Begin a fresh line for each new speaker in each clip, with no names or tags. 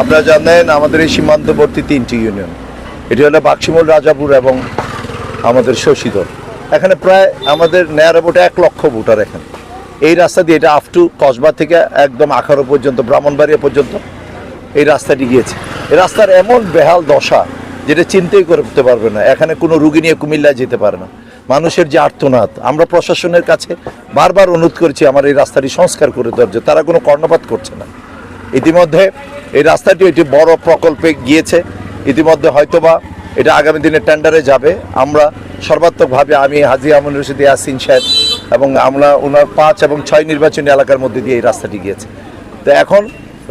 আপনারা জানেন আমাদের এই সীমান্তবর্তী তিনটি ইউনিয়ন। এটি হলো বাক্সিমল, রাজাপুর এবং আমাদের শশীদল এখানে প্রায় আমাদের নেয়ার ভোটে এক লক্ষ ভোটার এখানে। এই রাস্তা দিয়ে এটা আপ টু কসবা থেকে একদম আখারো পর্যন্ত, ব্রাহ্মণবাড়িয়া পর্যন্ত এই রাস্তাটি গিয়েছে। এই রাস্তার এমন বেহাল দশা যেটা চিন্তাই করতে পারবে না। এখানে কোনো রুগী নিয়ে কুমিল্লায় যেতে পারে না। মানুষের যে আর্তনাদ, আমরা প্রশাসনের কাছে বারবার অনুরোধ করেছি আমার এই রাস্তাটি সংস্কার করে দেওয়ার জন্য। তারা কোনো কর্ণপাত করছে না। ইতিমধ্যে এই রাস্তাটি একটি বড় প্রকল্পে গিয়েছে। ইতিমধ্যে হয়তোবা এটা আগামী দিনে টেন্ডারে যাবে। আমরা সর্বাত্মকভাবে আমি, হাজি আমন রশিদ ইয়াসিন সাহেব এবং আমরা ওনার পাঁচ এবং ছয় নির্বাচনী এলাকার মধ্যে দিয়ে এই রাস্তাটি গিয়েছে। তো এখন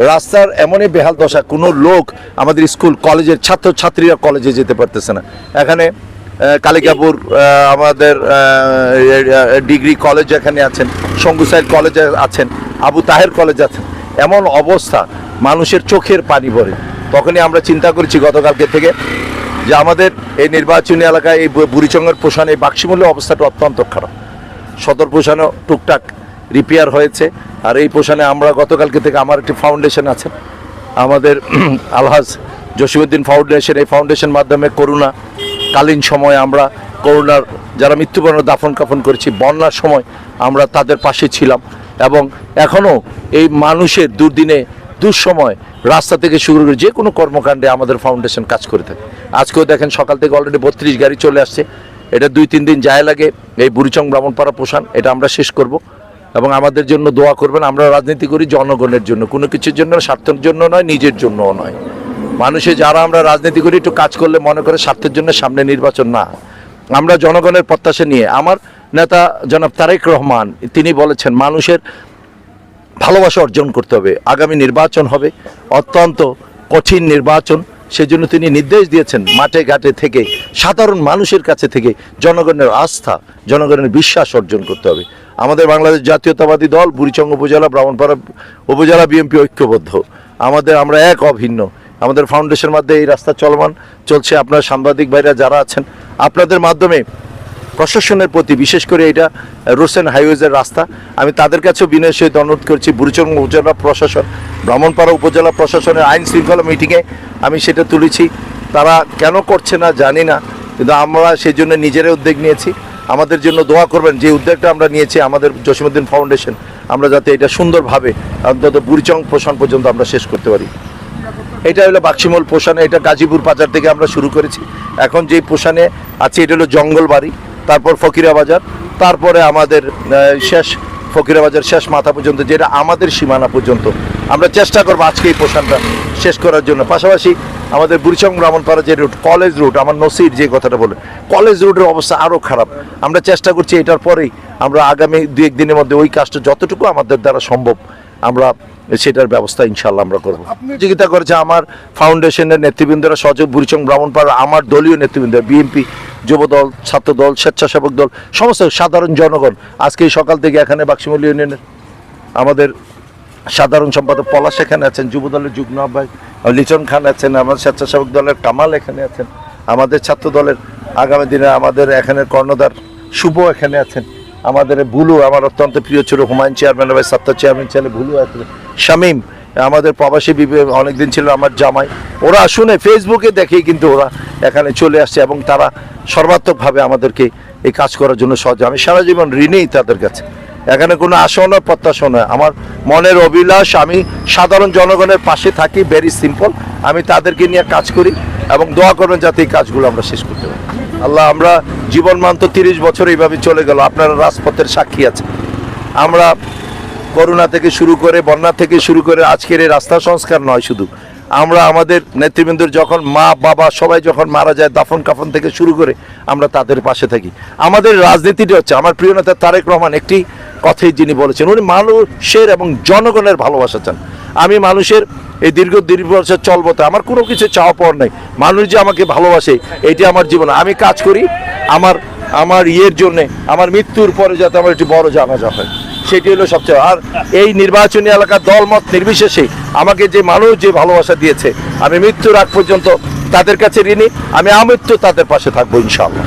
রাস্তার এমনই বেহাল দশা, কোনো লোক আমাদের স্কুল, কলেজের ছাত্র ছাত্রীরা কলেজে যেতে পারতেছে না। এখানে কালিকাপুর আমাদের ডিগ্রি কলেজ এখানে আছেন সঙ্গুসাইড কলেজে আছেন, আবু তাহের কলেজ আছেন। এমন অবস্থা, মানুষের চোখের পানি ভরে। তখনই আমরা চিন্তা করেছি গতকালকে থেকে যে আমাদের এই নির্বাচনী এলাকায় এই বুড়িচঙ্গের পোষণ এই বাক্সিমূল্য অবস্থাটা অত্যন্ত খারাপ। সদর পোষানো টুকটাক রিপেয়ার হয়েছে। আর এই পোষণে আমরা গতকালকে থেকে আমার একটি ফাউন্ডেশন আছে। আমাদের আলহাজ জসিমুদ্দিন ফাউন্ডেশন এই ফাউন্ডেশন মাধ্যমে করোনা কালীন সময়ে আমরা করোনার যারা মৃত্যুবরণ দাফন কাফন করেছি, বন্যার সময় আমরা তাদের পাশে ছিলাম। এবং এখনও এই মানুষের দুর্দিনে, দুঃসময় রাস্তা থেকে শুরু করে যে কোনো কর্মকাণ্ডে আমাদের ফাউন্ডেশন কাজ করে থাকে। আজকেও দেখেন সকাল থেকে অলরেডি বত্রিশ গাড়ি চলে আসছে। এটা দুই তিন দিন যায় লাগে। এই বুড়িচং ব্রাহ্মণপাড়া পোষণ এটা আমরা শেষ করব। এবং আমাদের জন্য দোয়া করবেন, আমরা রাজনীতি করি জনগণের জন্য। কোনো কিছুর জন্য স্বার্থের জন্য নয়, নিজের জন্যও নয়। মানুষে যারা আমরা রাজনীতি করি, একটু কাজ করলে মনে করে স্বার্থের জন্য সামনে নির্বাচন না। আমরা জনগণের প্রত্যাশা নিয়ে, আমার নেতা জনাব তারেক রহমান, তিনি বলেছেন, মানুষের ভালোবাসা অর্জন করতে হবে। আগামী নির্বাচন হবে, অত্যন্ত কঠিন নির্বাচন। সেজন্য তিনি নির্দেশ দিয়েছেন মাঠে, ঘাটে থেকে, সাধারণ মানুষের কাছে থেকে জনগণের আস্থা, জনগণের বিশ্বাস অর্জন করতে হবে। আমাদের বাংলাদেশ জাতীয়তাবাদী দল বুড়িচঙ্গ উপজেলা, ব্রাহ্মণপাড়া উপজেলা বিএনপি ঐক্যবদ্ধ। আমাদের আমরা এক, অভিন্ন। আমাদের ফাউন্ডেশনের মাধ্যমে এই রাস্তা চলমান, চলছে। আপনার সাংবাদিক ভাইরা যারা আছেন, আপনাদের মাধ্যমে প্রশাসনের প্রতি, বিশেষ করে এটা রোসেন হাইওয়েজের রাস্তা। আমি তাদের কাছেও বিনয় সহিত অনুরোধ করছি বুড়িচং উপজেলা প্রশাসন, ব্রাহ্মণপাড়া উপজেলা প্রশাসনের আইন শৃঙ্খলা মিটিংয়ে আমি সেটা তুলেছি। তারা কেন করছে না জানি না, কিন্তু আমরা সেই জন্য নিজেরাই উদ্যোগ নিয়েছি। আমাদের জন্য দোয়া করবেন, যে উদ্যোগটা আমরা নিয়েছি, আমাদের জসীমউদ্দিন ফাউন্ডেশন, আমরা যাতে এটা সুন্দরভাবে অন্তত বুড়িচং প্রশাসন পর্যন্ত আমরা শেষ করতে পারি। এটা হলো বাক্সিমল পোষানে এটা গাজীপুর বাজার থেকে আমরা শুরু করেছি। এখন যেই পোষানে আছে, এটা হলো জঙ্গল বাড়ি তারপর ফকিরা বাজার তারপরে আমাদের শেষ ফকিরা বাজার শেষ মাথা পর্যন্ত, যেটা আমাদের সীমানা পর্যন্ত। আমরা চেষ্টা করব আজকে এই পোষানটা শেষ করার জন্য। পাশাপাশি আমাদের বুড়িচং ব্রাহ্মণপাড়া যে রুট কলেজ রুট আমার নসির যে কথাটা বলে কলেজ রুটের অবস্থা আরও খারাপ। আমরা চেষ্টা করছি এটার পরেই আমরা আগামী দু একদিনের মধ্যে ওই কাজটা যতটুকু আমাদের দ্বারা সম্ভব আমরা সেটার ব্যবস্থা ইনশাল্লাহ আমরা করব। সহযোগিতা করেছে আমার ফাউন্ডেশনের নেতৃবৃন্দরা সহযোগ বুড়িচং ব্রাহ্মণপাড়া আমার দলীয় নেতৃবৃন্দ বিএনপি যুবদল ছাত্রদল স্বেচ্ছাসেবক দল সমস্ত সাধারণ জনগণ আজকে এই সকাল থেকে এখানে বাক্সিমল ইউনিয়নের আমাদের সাধারণ সম্পাদক পলাশ এখানে আছেন যুব দলের যুগ্ম আহ্বায়ক লিচন খান আছেন আমার স্বেচ্ছাসেবক দলের কামাল এখানে আছেন আমাদের ছাত্র দলের আগামী দিনে আমাদের এখানে কর্ণধার শুভ এখানে আছেন আমাদের বুলু আমার অত্যন্ত প্রিয় ছিল হুমায়ুন চেয়ারম্যান ভাই সত্তর চেয়ারম্যান ছেলে বুলু আছে শামীম, আমাদের প্রবাসী বিবে- অনেকদিন ছিল আমার জামাই। ওরা শুনে ফেসবুকে দেখেই কিন্তু ওরা এখানে চলে আসছে এবং তারা সর্বাত্মকভাবে আমাদেরকে এই কাজ করার জন্য সহজ আমি সারা জীবন ঋণেই তাদের কাছে। এখানে কোনো আশা নয় প্রত্যাশা নয়। আমার মনের অভিলাষ, আমি সাধারণ জনগণের পাশে থাকি ভেরি সিম্পল আমি তাদেরকে নিয়ে কাজ করি এবং দোয়া করবেন যাতে এই কাজগুলো আমরা শেষ করতে পারি। আল্লাহ, আমরা জীবনমান তো তিরিশ বছর এইভাবে চলে গেল। আপনারা রাজপথের সাক্ষী আছে আমরা করোনা থেকে শুরু করে, বন্যা থেকে শুরু করে আজকের এই রাস্তা সংস্কার নয় শুধু। আমরা আমাদের নেতৃবৃন্দর যখন মা, বাবা সবাই যখন মারা যায়, দাফন কাফন থেকে শুরু করে আমরা তাদের পাশে থাকি। আমাদের রাজনীতিটা হচ্ছে, আমার প্রিয় নেতা তারেক রহমান একটি কথাই যিনি বলেছেন, উনি মানুষের এবং জনগণের ভালোবাসা চান। আমি মানুষের এই দীর্ঘ দীর্ঘ বছর চলবো তো আমার কোনো কিছু চাওয়া পাওয়ার নেই। মানুষ যে আমাকে ভালোবাসে, এটি আমার জীবন। আমি কাজ করি, আমার আমার ইয়ের জন্যে, আমার মৃত্যুর পরে যাতে আমার একটি বড় জানাজা হয়। সেটি হলো সবচেয়ে আর এই নির্বাচনী এলাকার দলমত নির্বিশেষে আমাকে যে মানুষ যে ভালোবাসা দিয়েছে, আমি মৃত্যুর আগ পর্যন্ত তাদের কাছে ঋণী, আমি আমৃত্যু তাদের পাশে থাকব ইনশাআল্লাহ।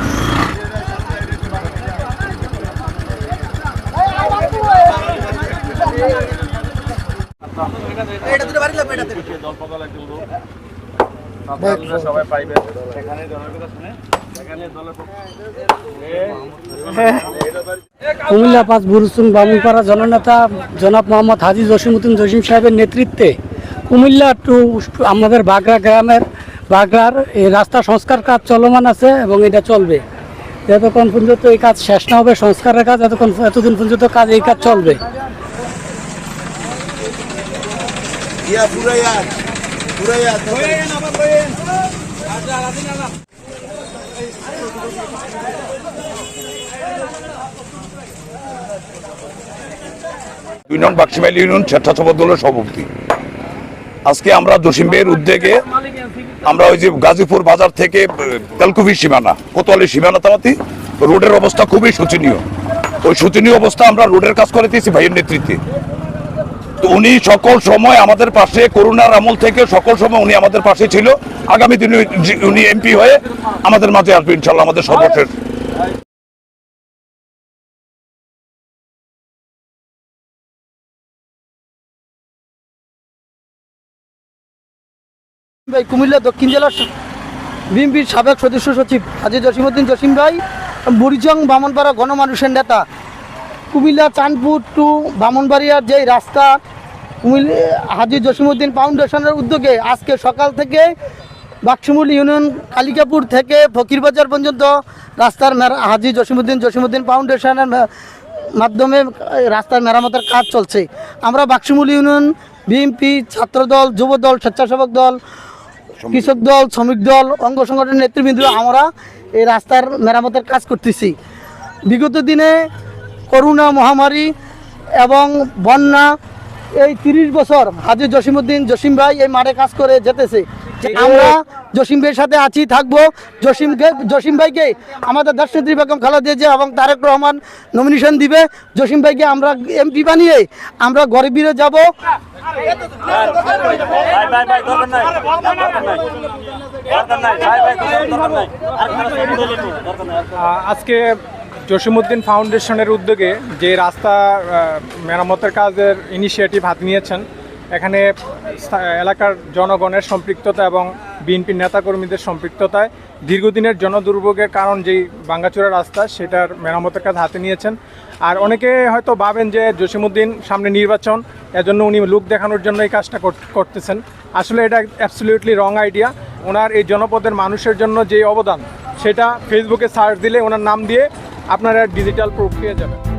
কুমিল্লা পাঁচ বুরুসুন বামুনপাড়া জননেতা জনাব মোহাম্মদ হাজি জসিমুদ্দিন জসিম সাহেবের নেতৃত্বে কুমিল্লা টু আমাদের বাগড়া গ্রামের বাগড়ার এই রাস্তা সংস্কার কাজ চলমান আছে এবং এটা চলবে। যতক্ষণ পর্যন্ত এই কাজ শেষ না হবে সংস্কারের কাজ এতক্ষণ এতদিন পর্যন্ত কাজ এই কাজ চলবে।
ইউনিয়ন বাক্সিমাইল ইউনিয়ন স্বেচ্ছাসেবক দলের সভাপতি। আজকে আমরা জসিম ভাইয়ের উদ্যোগে আমরা ওই যে গাজীপুর বাজার থেকে তেলকুফি সীমানা কোতোয়ালি সীমানা তামাতি রোডের অবস্থা খুবই শোচনীয়। ওই শোচনীয় অবস্থা আমরা রোডের কাজ করে দিয়েছি ভাইয়ের নেতৃত্বে। উনি সকল সময় আমাদের পাশে করোনার আমল থেকে সকল সময় উনি আমাদের পাশে ছিল। আগামী দিনে উনি- এমপি হয়ে আমাদের মাঝে আসবে ইনশাল্লাহ আমাদের সর্বশেষ।
ভাই, কুমিল্লা দক্ষিণ জেলার বিএনপির সাবেক সদস্য সচিব হাজি জসিমুদ্দিন জসিম ভাই বুড়িচং বামনপাড়া গণমানুষের নেতা। কুমিল্লা চাঁদপুর টু বামনবাড়িয়ার যে রাস্তা হাজি জসিমুদ্দিন ফাউন্ডেশনের উদ্যোগে আজকে সকাল থেকে বাক্সমুল ইউনিয়ন কালিকাপুর থেকে ফকিরবাজার পর্যন্ত রাস্তার হাজি জসিমুদ্দিন জসিমুদ্দিন ফাউন্ডেশনের মাধ্যমে রাস্তার মেরামতের কাজ চলছে। আমরা বাক্সমুল ইউনিয়ন বিএনপি ছাত্রদল, যুবদল, স্বেচ্ছাসেবক দল, কৃষক দল, শ্রমিক দল, অঙ্গ সংগঠনের নেতৃবৃন্দ আমরা এই রাস্তার মেরামতের কাজ করতেছি। বিগত দিনে করোনা মহামারী এবং বন্যা এই তিরিশ বছর হাজি জসিমুদ্দিন জসিম ভাই এই মাঠে কাজ করে যেতেছে। আমরা জসিম ভাইয়ের সাথে আছি থাকব। জসিমকে জসিম ভাইকে আমাদের দেশনেত্রী বেগম খালেদা জিয়া এবং তারেক রহমান নমিনেশন দিবে। জসিম ভাইকে আমরা এমপি বানিয়ে আমরা গরিবিরে যাব।
আজকে জসিমউদ্দিন ফাউন্ডেশনের উদ্যোগে যে রাস্তা মেরামতের কাজের ইনিশিয়েটিভ হাত নিয়েছেন, এখানে এলাকার জনগণের সম্পৃক্ততা এবং বিএনপির নেতাকর্মীদের সম্পৃক্ততায় দীর্ঘদিনের জনদুর্ভোগের কারণ যেই বাঙ্গাচূড়া রাস্তা, সেটার মেরামতের কাজ হাতে নিয়েছেন। আর অনেকে হয়তো ভাবেন যে জসিমউদ্দিন সামনে নির্বাচন, এজন্য উনি লুক দেখানোর জন্য এই কাজটা করতেছেন। আসলে এটা অ্যাবসলিউটলি রং আইডিয়া ওনার এই জনপদের মানুষের জন্য যে অবদান, সেটা ফেসবুকে সার্চ দিলে ওনার নাম দিয়ে আপনারা ডিজিটাল প্রক্রিয়া যাবেন।